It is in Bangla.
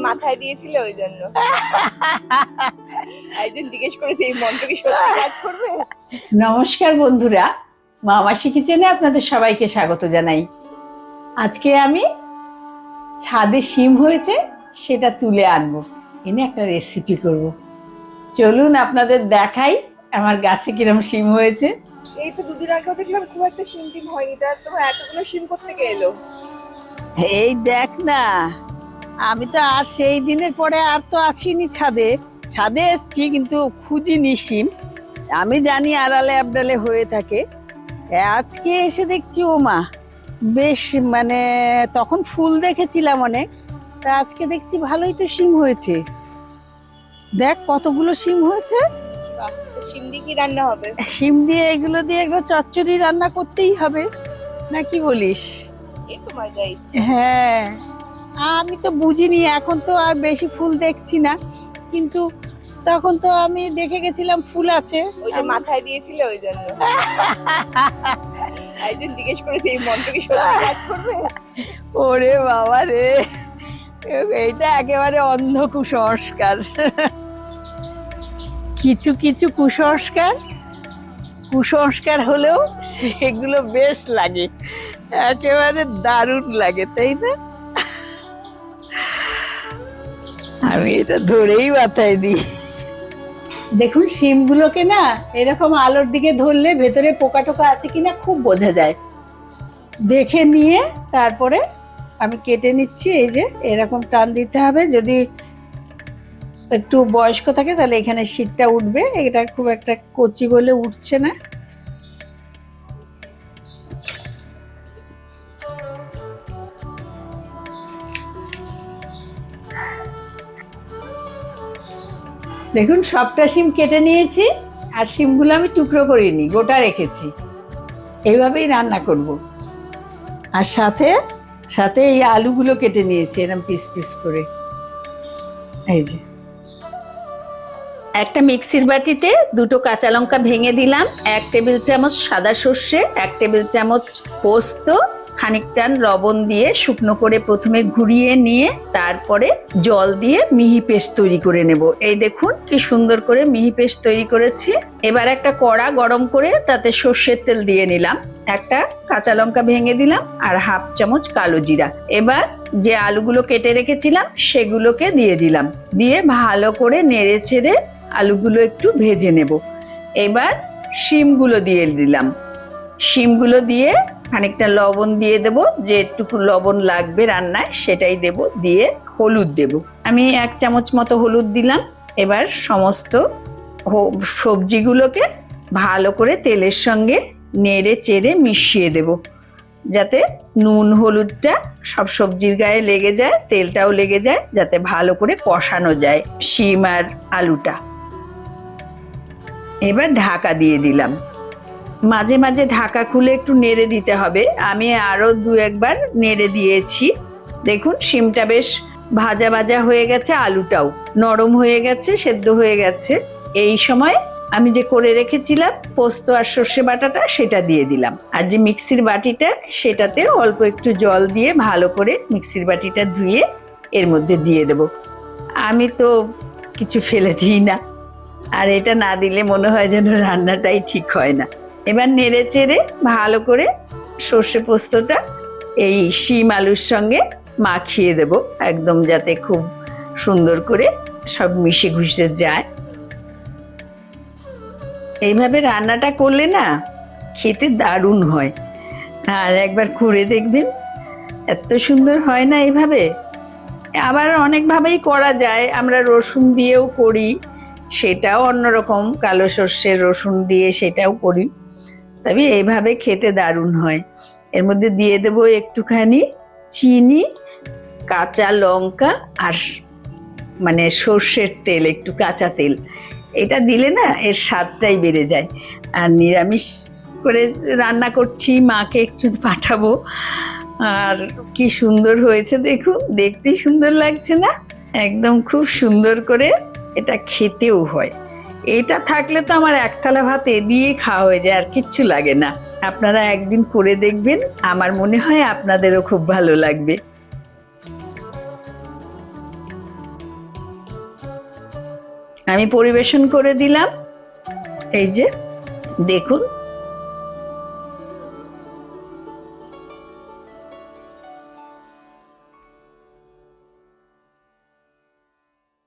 মাথায় দিয়েছিল ওই জন্য একজন জিজ্ঞেস করেছে এই মন্ত্র কি সত্যি কাজ করবে? নমস্কার বন্ধুরা মামাসি কিচেনে আপনাদের সবাইকে স্বাগত জানাই। আজকে আমি ছাদে শিম হয়েছে সেটা তুলে আনব। এনে একটা রেসিপি করব। চলুন আপনাদের দেখাই আমার গাছে কিরম শিম হয়েছে। এই তো দুদিন আগেও দেখলাম খুব একটা সিম টিম হয়নি। তার তোমার এতগুলো সিম করতে এলো? এই দেখ না আমি তো আর সেই দিনের পরে আর তো আসিনি ছাদে। ছাদে এসছি কিন্তু খুঁজিনি শিম। আমি জানি আড়ালে আবডালে হয়ে থাকে। আজকে এসে দেখছি ও মা বেশ মানে তখন ফুল দেখেছিলাম অনেক। তা আজকে দেখছি ভালোই তো সিম হয়েছে। দেখ কতগুলো সিম হয়েছে। সিম দিয়ে কি রান্না হবে? শিম দিয়ে এগুলো দিয়ে একটা চচ্চড়ি রান্না করতেই হবে। না কি বলিস? হ্যাঁ। আমি তো বুঝিনি এখন তো আর বেশি ফুল দেখছি না। কিন্তু তখন তো আমি দেখে গেছিলাম ফুল আছে। ওই যে মাথায় দিয়েছিল ওই জন্য। একজন জিজ্ঞেস করেছে এই মন্ত্র কি কাজ করবে? ওরে বাবা রে। এইটা একেবারে অন্ধ কুসংস্কার। কিছু কিছু কুসংস্কার কুসংস্কার হলেও সেগুলো বেশ লাগে। একেবারে দারুণ লাগে তাই না? আমি এটা ধরেই মাথায় দিই। দেখুন, শিমগুলোকে না এরকম আলোর দিকে ধরলে ভেতরে পোকা টোকা আছে কিনা খুব বোঝা যায়। দেখে নিয়ে তারপরে আমি কেটে নিচ্ছি, এই যে এরকম টান দিতে হবে। যদি একটু বয়স্ক থাকে তাহলে এখানে শীতটা উঠবে। এটা খুব একটা কচি বলে উঠছে না। দেখুন, সবটা শিম কেটে নিয়েছি আর শিমগুলো আমি টুকরো করিনি গোটা রেখেছি। এইভাবেই রান্না করব। আর সাথে সাথে এই আলুগুলো কেটে নিয়েছি এরকম পিস পিস করে। এই যে। একটা মিক্সির বাটিতে দুটো কাঁচা লঙ্কা ভেঙে দিলাম, এক টেবিল চামচ সাদা সর্ষে, এক টেবিল চামচ পোস্ত খানিকটা লবণ দিয়ে শুকনো করে প্রথমে ঘুরিয়ে নিয়ে তারপরে জল দিয়ে মিহি পেস্ট তৈরি করে নেব। এই দেখুন কি সুন্দর করে মিহি পেস্ট তৈরি করেছি। এবার একটা কড়া গরম করে তাতে সর্ষের তেল দিয়ে নিলাম। একটা কাঁচা লঙ্কা ভেঙে দিলাম আর হাফ চামচ কালো জিরা। এবার যে আলুগুলো কেটে রেখেছিলাম সেগুলোকে দিয়ে দিলাম। দিয়ে ভালো করে নেড়ে ছেড়ে আলুগুলো একটু ভেজে নেব। এবার শিমগুলো দিয়ে দিলাম। শিমগুলো দিয়ে খানিকটা লবণ দিয়ে দেব যেটুকু লবণ লাগবে রান্নায় সেটাই দেব, দিয়ে হলুদ দেব। আমি এক চামচ মতো হলুদ দিলাম। এবার সমস্ত সবজিগুলোকে ভালো করে তেলের সঙ্গে নেড়ে চেড়ে মিশিয়ে দেব, যাতে নুন হলুদটা সব সবজির গায়ে লেগে যায়, তেলটাও লেগে যায়, যাতে ভালো করে কষানো যায় শিম আর আলুটা। এবার ঢাকা দিয়ে দিলাম। মাঝে মাঝে ঢাকা খুলে একটু নেড়ে দিতে হবে। আমি আরও দু একবার নেড়ে দিয়েছি। দেখুন, শিমটা বেশ ভাজা ভাজা হয়ে গেছে, আলুটাও নরম হয়ে গেছে, সেদ্ধ হয়ে গেছে। এই সময় আমি যে করে রেখেছিলাম, পোস্ত আর সর্ষে বাটাটা, সেটা দিয়ে দিলাম। আর যে মিক্সির বাটিটা, সেটাতে অল্প একটু জল দিয়ে ভালো করে মিক্সির বাটিটা ধুয়ে এর মধ্যে দিয়ে দেব। আমি তো কিছু ফেলে দিই না। আর এটা না দিলে মনে হয় যেন রান্নাটাই ঠিক হয় না। এবার নেড়ে চেড়ে ভালো করে সর্ষে পোস্তটা এই শিম আলুর সঙ্গে মাখিয়ে দেব একদম যাতে খুব সুন্দর করে সব মিশে ঘুষে যায়। এইভাবে রান্নাটা করলে না খেতে দারুণ হয়। আর একবার করে দেখবেন, এত সুন্দর হয় না এইভাবে? আবার অনেকভাবেই করা যায়, আমরা রসুন দিয়েও করি, সেটাও অন্যরকম, কালো সর্ষের রসুন দিয়ে সেটাও করি। তবে এইভাবে খেতে দারুণ হয়। এর মধ্যে দিয়ে দেবো একটুখানি চিনি, কাঁচা লঙ্কা আর মানে সর্ষের তেল, একটু কাঁচা তেল। এটা দিলে না এর স্বাদটাই বেড়ে যায়। আর নিরামিষ করে রান্না করছি, মাকে একটু পাঠাবো। আর কি সুন্দর হয়েছে দেখুন, দেখতেই সুন্দর লাগছে না? একদম খুব সুন্দর করে এটা খেতেও হয়। এটা থাকলে তো আমার একতলা ভাত এদিয়ে খাওয়া হয়ে যায়, আর কিচ্ছু লাগে না। আপনারা একদিন করে দেখবেন, আমার মনে হয় আপনাদেরও খুব ভালো লাগবে। আমি পরিবেশন করে দিলাম। এই যে, দেখুন।